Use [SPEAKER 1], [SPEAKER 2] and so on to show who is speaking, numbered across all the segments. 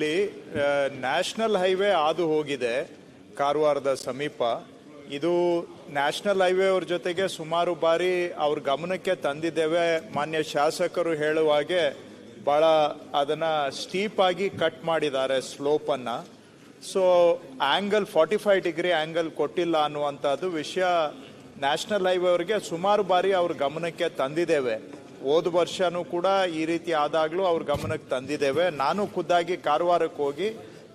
[SPEAKER 1] ಇಲ್ಲಿ national highway ಹಾದು ಹೋಗಿದೆ, ಕಾರವಾರದ ಸಮೀಪ. ಇದು ನ್ಯಾಷನಲ್ ಹೈವೇ ಅವ್ರ ಜೊತೆಗೆ ಸುಮಾರು ಬಾರಿ ಅವ್ರ ಗಮನಕ್ಕೆ ತಂದಿದ್ದೇವೆ. ಮಾನ್ಯ ಶಾಸಕರು ಹೇಳುವ ಹಾಗೆ ಭಾಳ ಅದನ್ನ ಸ್ಟೀಪ್ ಆಗಿ ಕಟ್ ಮಾಡಿದ್ದಾರೆ ಸ್ಲೋಪನ್ನು so angle forty five degree angle ಕೊಟ್ಟಿಲ್ಲ ಅನ್ನುವಂಥದ್ದು ವಿಷಯ ನ್ಯಾಷನಲ್ ಹೈವೇ ಅವರಿಗೆ ಸುಮಾರು ಬಾರಿ ಅವ್ರ ಗಮನಕ್ಕೆ ತಂದಿದ್ದೇವೆ. ಹೋದ ವರ್ಷನೂ ಕೂಡ ಈ ರೀತಿ ಆದಾಗಲೂ ಅವ್ರ ಗಮನಕ್ಕೆ ತಂದಿದ್ದೇವೆ. ನಾನು ಖುದ್ದಾಗಿ ಕಾರವಾರಕ್ಕೆ ಹೋಗಿ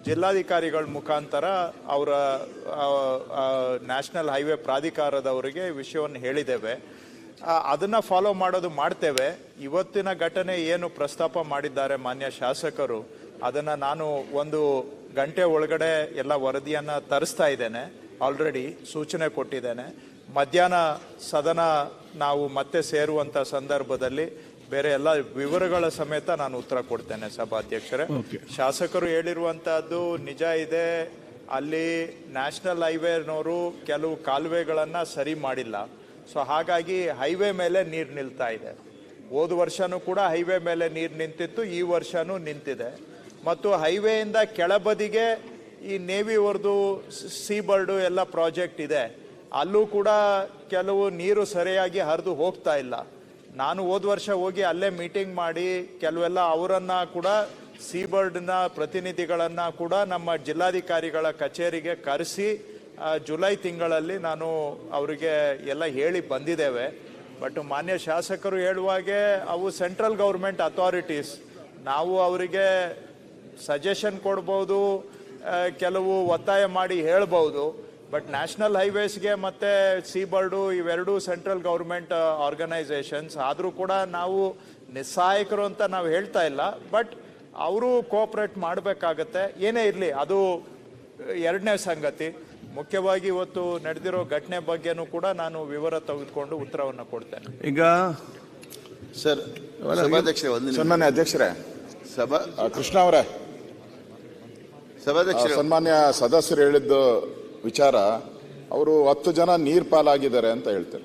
[SPEAKER 1] ಜಿಲ್ಲಾಧಿಕಾರಿಗಳ ಮುಖಾಂತರ ಅವರ ನ್ಯಾಷನಲ್ ಹೈವೇ ಪ್ರಾಧಿಕಾರದವರಿಗೆ ವಿಷಯವನ್ನು ಹೇಳಿದ್ದೇವೆ. ಅದನ್ನ ಫಾಲೋ ಮಾಡೋದು ಮಾಡ್ತೇವೆ. ಇವತ್ತಿನ ಘಟನೆ ಏನು ಪ್ರಸ್ತಾಪ ಮಾಡಿದ್ದಾರೆ ಮಾನ್ಯ ಶಾಸಕರು, ಅದನ್ನು ನಾನು ಒಂದು ಗಂಟೆ ಒಳಗಡೆ ಎಲ್ಲ ವರದಿಯನ್ನು ತರಿಸ್ತಾ ಇದ್ದೇನೆ. ಆಲ್ರೆಡಿ ಸೂಚನೆ ಕೊಟ್ಟಿದ್ದೇನೆ. ಮಧ್ಯಾಹ್ನ ಸದನ ನಾವು ಮತ್ತೆ ಸೇರುವಂತ ಸಂದರ್ಭದಲ್ಲಿ ಬೇರೆ ಎಲ್ಲ ವಿವರಗಳ ಸಮೇತ ನಾನು ಉತ್ತರ ಕೊಡ್ತೇನೆ ಸಭಾಧ್ಯಕ್ಷರೇ. ಶಾಸಕರು ಹೇಳಿರುವಂತಹದ್ದು ನಿಜ ಇದೆ. ಅಲ್ಲಿ ನ್ಯಾಷನಲ್ ಹೈವೇನವರು ಕೆಲವು ಕಾಲುವೆಗಳನ್ನ ಸರಿ ಮಾಡಿಲ್ಲ. ಸೊ ಹಾಗಾಗಿ ಹೈವೇ ಮೇಲೆ ನೀರು ನಿಲ್ತಾ ಇದೆ. ಹೋದ ವರ್ಷನೂ ಕೂಡ ಹೈವೇ ಮೇಲೆ ನೀರು ನಿಂತಿತ್ತು ಈ ವರ್ಷನೂ ನಿಂತಿದೆ. ಮತ್ತು ಹೈವೇಯಿಂದ ಕೆಳಬದಿಗೆ ಈ ನೇವಿವರ್ದು ಸೀ ಬರ್ಡು ಎಲ್ಲ ಪ್ರಾಜೆಕ್ಟ್ ಇದೆ. ಅಲ್ಲೂ ಕೂಡ ಕೆಲವು ನೀರು ಸರಿಯಾಗಿ ಹರಿದು ಹೋಗ್ತಾ ಇಲ್ಲ. ನಾನು ಹೋದ ವರ್ಷ ಹೋಗಿ ಅಲ್ಲೇ ಮೀಟಿಂಗ್ ಮಾಡಿ ಕೆಲವೆಲ್ಲ ಅವರನ್ನ ಕೂಡ ಸಿ ಬರ್ಡ್ನ ಪ್ರತಿನಿಧಿಗಳನ್ನ ಕೂಡ ನಮ್ಮ ಜಿಲ್ಲಾಧಿಕಾರಿಗಳ ಕಚೇರಿಗೆ ಕರೆಸಿ ಜುಲೈ ತಿಂಗಳಲ್ಲಿ ನಾನು ಅವರಿಗೆ ಎಲ್ಲ ಹೇಳಿ ಬಂದಿದ್ದೇವೆ. ಬಟ್ ಮಾನ್ಯ ಶಾಸಕರು ಹೇಳುವಾಗೆ ಅವು ಸೆಂಟ್ರಲ್ ಗೌರ್ಮೆಂಟ್ ಅಥಾರಿಟೀಸ್. ನಾವು ಅವರಿಗೆ ಸಜೆಷನ್ ಕೊಡ್ಬೋದು ಕೆಲವು ಒತ್ತಾಯ ಮಾಡಿ ಹೇಳ್ಬೋದು. ಬಟ್ ನ್ಯಾಷನಲ್ ಹೈವೇಸ್ಗೆ ಮತ್ತೆ ಸಿ ಬರ್ಡು ಇವೆರಡೂ ಸೆಂಟ್ರಲ್ ಗೌರ್ಮೆಂಟ್ ಆರ್ಗನೈಸೇಷನ್ಸ್ ಆದರೂ ಕೂಡ ನಾವು ನಿಸ್ಸಹಾಯಕರು ಅಂತ ನಾವು ಹೇಳ್ತಾ ಇಲ್ಲ. ಬಟ್ ಅವರು ಕೋಪ್ರೇಟ್ ಮಾಡಬೇಕಾಗತ್ತೆ. ಏನೇ ಇರಲಿ ಅದು ಎರಡನೇ ಸಂಗತಿ. ಮುಖ್ಯವಾಗಿ ಇವತ್ತು ನಡೆದಿರೋ ಘಟನೆ ಬಗ್ಗೆನೂ ಕೂಡ ನಾನು ವಿವರ ತೆಗೆದುಕೊಂಡು ಉತ್ತರವನ್ನು ಕೊಡ್ತೇನೆ.
[SPEAKER 2] ಈಗ
[SPEAKER 3] ಸರ್ ಸಭಾಧ್ಯಕ್ಷರೇ ಒಂದು.
[SPEAKER 4] ಸನ್ಮಾನ್ಯ ಅಧ್ಯಕ್ಷರೇ.
[SPEAKER 3] ಸಭಾ
[SPEAKER 4] ಕೃಷ್ಣ ಅವರೇ. ಸಭಾಧ್ಯಕ್ಷ
[SPEAKER 3] ಸಭಾಧ್ಯಕ್ಷರೇ
[SPEAKER 4] ಸನ್ಮಾನ್ಯ ಸದಸ್ಯರು ಹೇಳಿದ್ದು ವಿಚಾರ ಅವರು ಹತ್ತು ಜನ ನೀರ್ ಪಾಲಾಗಿದ್ದಾರೆ ಅಂತ ಹೇಳ್ತಾರೆ.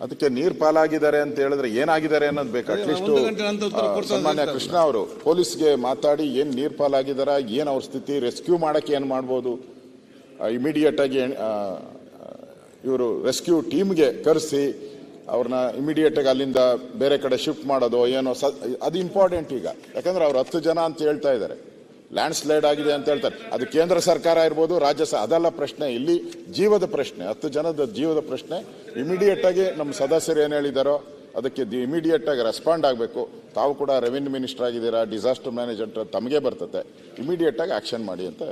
[SPEAKER 4] ಅದಕ್ಕೆ ನೀರ್ ಪಾಲಾಗಿದ್ದಾರೆ ಅಂತ ಹೇಳಿದ್ರೆ ಏನಾಗಿದ್ದಾರೆ ಅನ್ನೋದು ಬೇಕು. ಅಟ್ಲೀಸ್ಟ್ ಸನ್ಮಾನ್ಯ ಕೃಷ್ಣ ಅವರು ಪೊಲೀಸ್ಗೆ ಮಾತಾಡಿ ಏನ್ ನೀರ್ ಪಾಲಾಗಿದಾರ ಏನ್ ಅವ್ರ ಸ್ಥಿತಿ ರೆಸ್ಕ್ಯೂ ಮಾಡಕ್ಕೆ ಏನ್ ಮಾಡ್ಬೋದು. ಇಮಿಡಿಯೇಟ್ ಆಗಿ ಇವರು ರೆಸ್ಕ್ಯೂ ಟೀಮ್ಗೆ ಕರೆಸಿ ಅವ್ರನ್ನ ಇಮಿಡಿಯೇಟ್ ಆಗಿ ಅಲ್ಲಿಂದ ಬೇರೆ ಕಡೆ ಶಿಫ್ಟ್ ಮಾಡೋದು ಏನೋ ಸ- ಅದು ಇಂಪಾರ್ಟೆಂಟ್ ಈಗ. ಯಾಕಂದ್ರೆ ಅವ್ರು ಹತ್ತು ಜನ ಅಂತ ಹೇಳ್ತಾ ಇದ್ದಾರೆ. ಲ್ಯಾಂಡ್ ಸ್ಲೈಡ್ ಆಗಿದೆ ಅಂತ ಹೇಳ್ತಾರೆ. ಅದು ಕೇಂದ್ರ ಸರ್ಕಾರ ಇರ್ಬೋದು, ರಾಜ್ಯ ಸ ಅದೆಲ್ಲ ಪ್ರಶ್ನೆ. ಇಲ್ಲಿ ಜೀವದ ಪ್ರಶ್ನೆ, ಹತ್ತು ಜನದ ಜೀವದ ಪ್ರಶ್ನೆ. ಇಮಿಡಿಯೇಟ್ ಆಗಿ ನಮ್ಮ ಸದಸ್ಯರು ಏನು ಹೇಳಿದಾರೋ, ಅದಕ್ಕೆ ಇಮಿಡಿಯೇಟ್ ಆಗಿ ರೆಸ್ಪಾಂಡ್ ಆಗಬೇಕು. ತಾವು ಕೂಡ ರೆವಿನ್ಯೂ ಮಿನಿಸ್ಟರ್ ಆಗಿದ್ದೀರಾ ಡಿಸಾಸ್ಟರ್ ಮ್ಯಾನೇಜರ್ ತಮಗೆ ಬರ್ತದೆ ಇಮಿಡಿಯೇಟ್ ಆಗಿ ಆಕ್ಷನ್ ಮಾಡಿ ಅಂತ